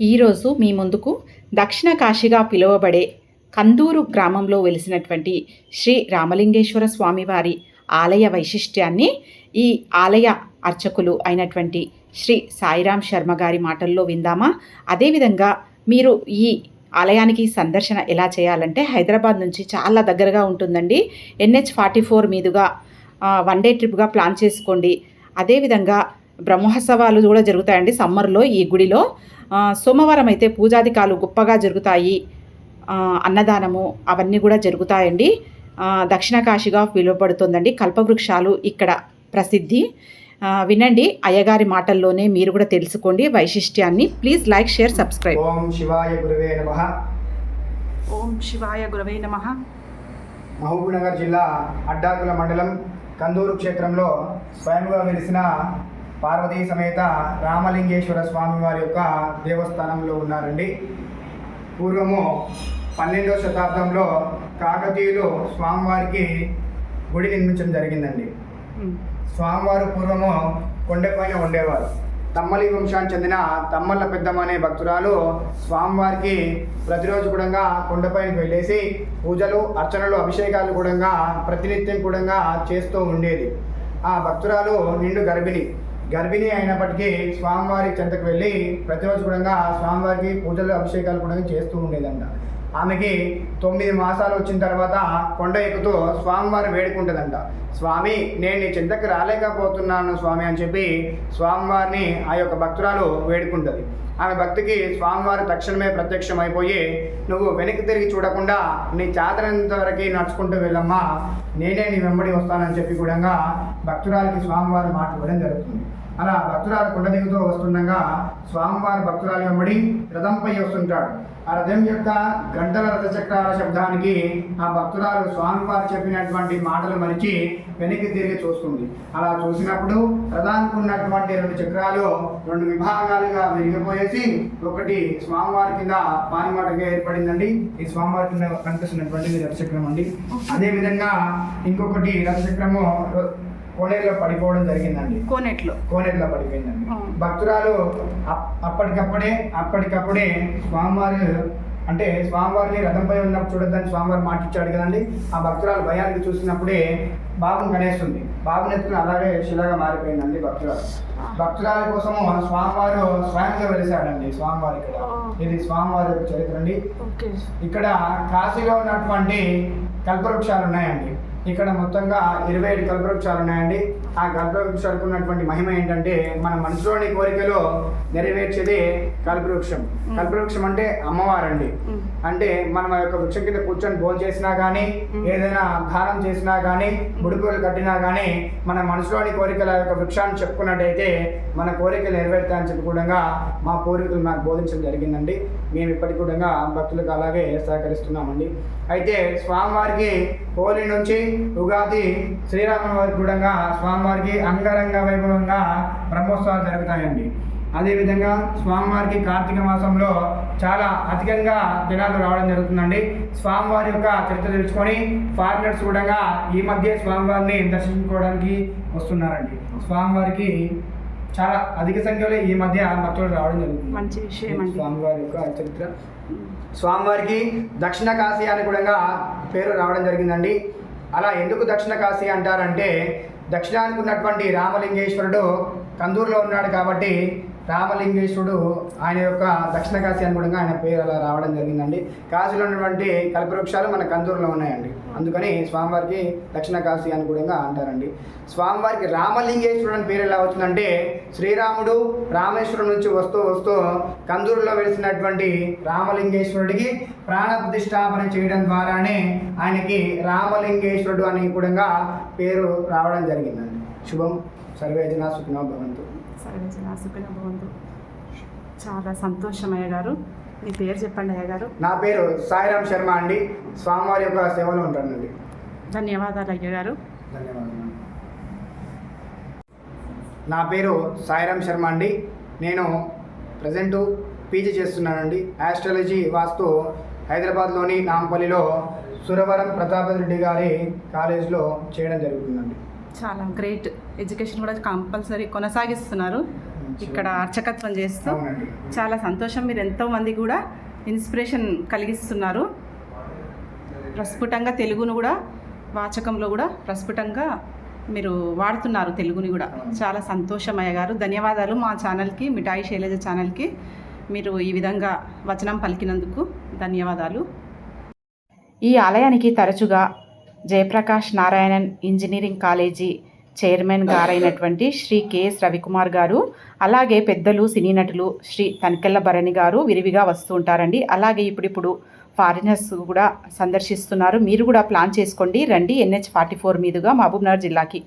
ఈరోజు మీ ముందుకు దక్షిణ కాశీగా పిలువబడే కందూరు గ్రామంలో వెలిసినటువంటి శ్రీ రామలింగేశ్వర స్వామివారి ఆలయ వైశిష్ట్యాన్ని ఈ ఆలయ అర్చకులు అయినటువంటి శ్రీ సాయిరాం శర్మ గారి మాటల్లో విందామా? అదేవిధంగా మీరు ఈ ఆలయానికి సందర్శన ఎలా చేయాలంటే హైదరాబాద్ నుంచి చాలా దగ్గరగా ఉంటుందండి. ఎన్హెచ్ ఫార్టీ ఫోర్ మీదుగా వన్ డే ట్రిప్గా ప్లాన్ చేసుకోండి. అదేవిధంగా బ్రహ్మోత్సవాలు కూడా జరుగుతాయండి సమ్మర్లో ఈ గుడిలో. సోమవారం అయితే పూజాధికాలు గొప్పగా జరుగుతాయి. అన్నదానము అవన్నీ కూడా జరుగుతాయండి. దక్షిణ కాశీగా పిలువబడుతుందండి కల్పవృక్షాలు ఇక్కడ ప్రసిద్ధి. వినండి అయ్యగారి మాటల్లోనే మీరు కూడా తెలుసుకోండి వైశిష్ట్యాన్ని. Please like share subscribe. ఓం శివాయ గురువే నమ. ఓం శివాయ గురవే నమ. మహబూబ్నగర్ జిల్లా అడ్డాకుల మండలం కందూరు క్షేత్రంలో స్వయంగా వెలిసిన పార్వతీ సమేత రామలింగేశ్వర స్వామి వారి యొక్క దేవస్థానంలో ఉన్నారండి. పూర్వము పన్నెండవ శతాబ్దంలో కాకతీయులు స్వామివారికి గుడి నిర్మించడం జరిగిందండి. స్వామివారు పూర్వము కొండపైన ఉండేవారు. తమ్మలి వంశానికి చెందిన తమ్మల్ల పెద్దమ్మ అనే భక్తురాలు స్వామివారికి ప్రతిరోజు కూడా కొండపైనకి వెళ్ళేసి పూజలు అర్చనలు అభిషేకాలు కూడా ప్రతినిత్యం కూడా చేస్తూ ఉండేది. ఆ భక్తురాలు నిండు గర్భిణి. గర్భిణి అయినప్పటికీ స్వామివారి చెంతకు వెళ్ళి ప్రతిరోజు కూడా స్వామివారికి పూజలు అభిషేకాలు కూడా చేస్తూ ఉండేదంట. ఆమెకి తొమ్మిది మాసాలు వచ్చిన తర్వాత కొండ ఎక్కుతూ స్వామివారు వేడుకుంటుందంట. స్వామి నేను నీ చింతకు రాలేకపోతున్నాను స్వామి అని చెప్పి స్వామివారిని ఆ యొక్క భక్తురాలు వేడుకుంటుంది. ఆమె భక్తికి స్వామివారు తక్షణమే ప్రత్యక్షమైపోయి నువ్వు వెనక్కి తిరిగి చూడకుండా నీ చాతనంత వరకు నడుచుకుంటూ వెళ్ళమ్మా నేనే నీ వెంబడి వస్తానని చెప్పి కూడా భక్తురాలకి స్వామివారు మాట ఇవ్వడం జరుగుతుంది. అలా భక్తురాలు కొండ దిగుతూ వస్తుండగా స్వామివారి భక్తురాలు వెంబడి రథంపై వస్తుంటాడు. ఆ రథం యొక్క గంటల రథచక్రాల శబ్దానికి ఆ భక్తురాలు స్వామివారు చెప్పినటువంటి మాటలు మరిచి వెనక్కి తిరిగి చూస్తుంది. అలా చూసినప్పుడు రథానికి ఉన్నటువంటి రెండు చక్రాలు రెండు విభాగాలుగా విరిగిపోయేసి ఒకటి స్వామివారి కింద పానిమాటగా ఏర్పడిందండి ఈ స్వామివారి కింద కనిపిస్తున్నటువంటి రథచక్రం అండి. అదేవిధంగా ఇంకొకటి రథచక్రము కోనేరులో పడిపోవడం జరిగిందండి. కోనెట్లో కోనేరులో పడిపోయిందండి. భక్తురాలు అప్- అప్పటికప్పుడే అప్పటికప్పుడే స్వామివారు అంటే స్వామివారిని రథంపై ఉన్నప్పుడు చూడొద్దని స్వామివారు మాటిచ్చాడు కదండి. ఆ భక్తురాలు భయానికి చూసినప్పుడే బాబుని కనేస్తుంది. బాబుని ఎత్తుకుని అలాగే శిలగా మారిపోయిందండి భక్తురాలు. భక్తురాల కోసము స్వామివారు స్వయంగా వెలిసాడండి స్వామివారి ఇక్కడ. ఇది స్వామివారి యొక్క చరిత్ర అండి. ఇక్కడ కాశీలో ఉన్నటువంటి కల్పవృక్షాలు ఉన్నాయండి. ఇక్కడ మొత్తంగా ఇరవై ఏడు కల్పవృక్షాలు ఉన్నాయండి. ఆ కల్పవృక్షాలకు ఉన్నటువంటి మహిమ ఏంటంటే మన మనసులోని కోరికలో నెరవేర్చేది కల్పవృక్షం. కల్పవృక్షం అంటే అమ్మవారండి. అంటే మనం ఆ యొక్క వృక్షం కింద కూర్చొని భోజనం చేసినా కానీ ఏదైనా దానం చేసినా కానీ ముడుపులు కట్టినా కానీ మన మనసులోని కోరికల యొక్క వృక్షాన్ని చెప్పుకున్నట్టయితే మన కోరికలు నెరవేరుతాయని చెప్పి కూడా మా పూర్వీకులు నాకు బోధించడం జరిగిందండి. మేము ఇప్పటికి కూడా భక్తులకు అలాగే సహకరిస్తున్నామండి. అయితే స్వామివారికి హోలీ నుంచి ఉగాది శ్రీరామ వారికి కూడా స్వామివారికి అంగరంగ వైభవంగా బ్రహ్మోత్సవాలు జరుగుతాయండి. అదేవిధంగా స్వామివారికి కార్తీక మాసంలో చాలా అధికంగా జనాలు రావడం జరుగుతుందండి. స్వామివారి యొక్క చరిత్ర తెలుసుకొని ఫారినర్స్ కూడా ఈ మధ్య స్వామివారిని దర్శించుకోవడానికి వస్తున్నారండి. స్వామివారికి చాలా అధిక సంఖ్యలో ఈ మధ్య భక్తులు రావడం జరుగుతుంది. మంచి విషయం స్వామివారి యొక్క చరిత్ర. స్వామివారికి దక్షిణ కాశీ అని కూడా పేరు రావడం జరిగిందండి. అలా ఎందుకు దక్షిణ కాశీ అంటారంటే దక్షిణానికి ఉన్నటువంటి రామలింగేశ్వరుడు కందూరులో ఉన్నాడు కాబట్టి రామలింగేశ్వరుడు ఆయన యొక్క దక్షిణ కాశీ అని కూడా ఆయన పేరు అలా రావడం జరిగిందండి. కాశీలో ఉన్నటువంటి కల్పవృక్షాలు మన కందూరులో ఉన్నాయండి. అందుకని స్వామివారికి దక్షిణ కాశీ అని కూడా అంటారండి. స్వామివారికి రామలింగేశ్వరుడు అని పేరు ఎలా వచ్చిందంటే శ్రీరాముడు రామేశ్వరం నుంచి వస్తూ వస్తూ కందూరులో వెలిసినటువంటి రామలింగేశ్వరుడికి ప్రాణప్రతిష్టాపన చేయడం ద్వారానే ఆయనకి రామలింగేశ్వరుడు అని కూడా పేరు రావడం జరిగిందండి. శుభం. సర్వే జనా సుఖినో భవంతు. సర్వేజన సుఖిన భవంతు. చాలా సంతోషం అయ్య గారు. మీ పేరు చెప్పండి అయ్య గారు. నా పేరు సాయిరాం శర్మ అండి. స్వామివారి యొక్క సేవలో ఉంటానండి. ధన్యవాదాలు అయ్య గారు. ధన్యవాదాలు. నా పేరు సాయిరాం శర్మ అండి. నేను ప్రజెంటు పీజీ చేస్తున్నానండి. ఆస్ట్రాలజీ వాస్తు హైదరాబాద్లోని నాంపల్లిలో సురవరం ప్రతాప్ రెడ్డి గారి కాలేజ్లో చేయడం జరుగుతుందండి. చాలా గ్రేట్ ఎడ్యుకేషన్ కూడా కంపల్సరీ కొనసాగిస్తున్నారు. ఇక్కడ అర్చకత్వం చేస్తూ చాలా సంతోషం. మీరు ఎంతో మంది కూడా ఇన్స్పిరేషన్ కలిగిస్తున్నారు. ప్రస్ఫుటంగా తెలుగును కూడా వాచకంలో కూడా ప్రస్ఫుటంగా మీరు వాడుతున్నారు తెలుగుని కూడా. చాలా సంతోషం గారు. ధన్యవాదాలు మా ఛానల్కి మిఠాయి శైలజ ఛానల్కి మీరు ఈ విధంగా వచనం పలికినందుకు ధన్యవాదాలు. ఈ ఆలయానికి తరచుగా Jayaprakash Narayanan engineering college chairman గారైనటువంటి Shri KS Ravikumar గారు అలాగే పెద్దలు సినీ నటులు శ్రీ తనికెళ్ళ భరణి గారు విరివిగా వస్తూ ఉంటారండి. అలాగే ఇప్పుడిప్పుడు ఫారినర్స్ కూడా సందర్శిస్తున్నారు. మీరు కూడా ప్లాన్ చేసుకోండి. రండి ఎన్హెచ్ ఫార్టీ ఫోర్ మీదుగా మహబూబ్నగర్ జిల్లాకి.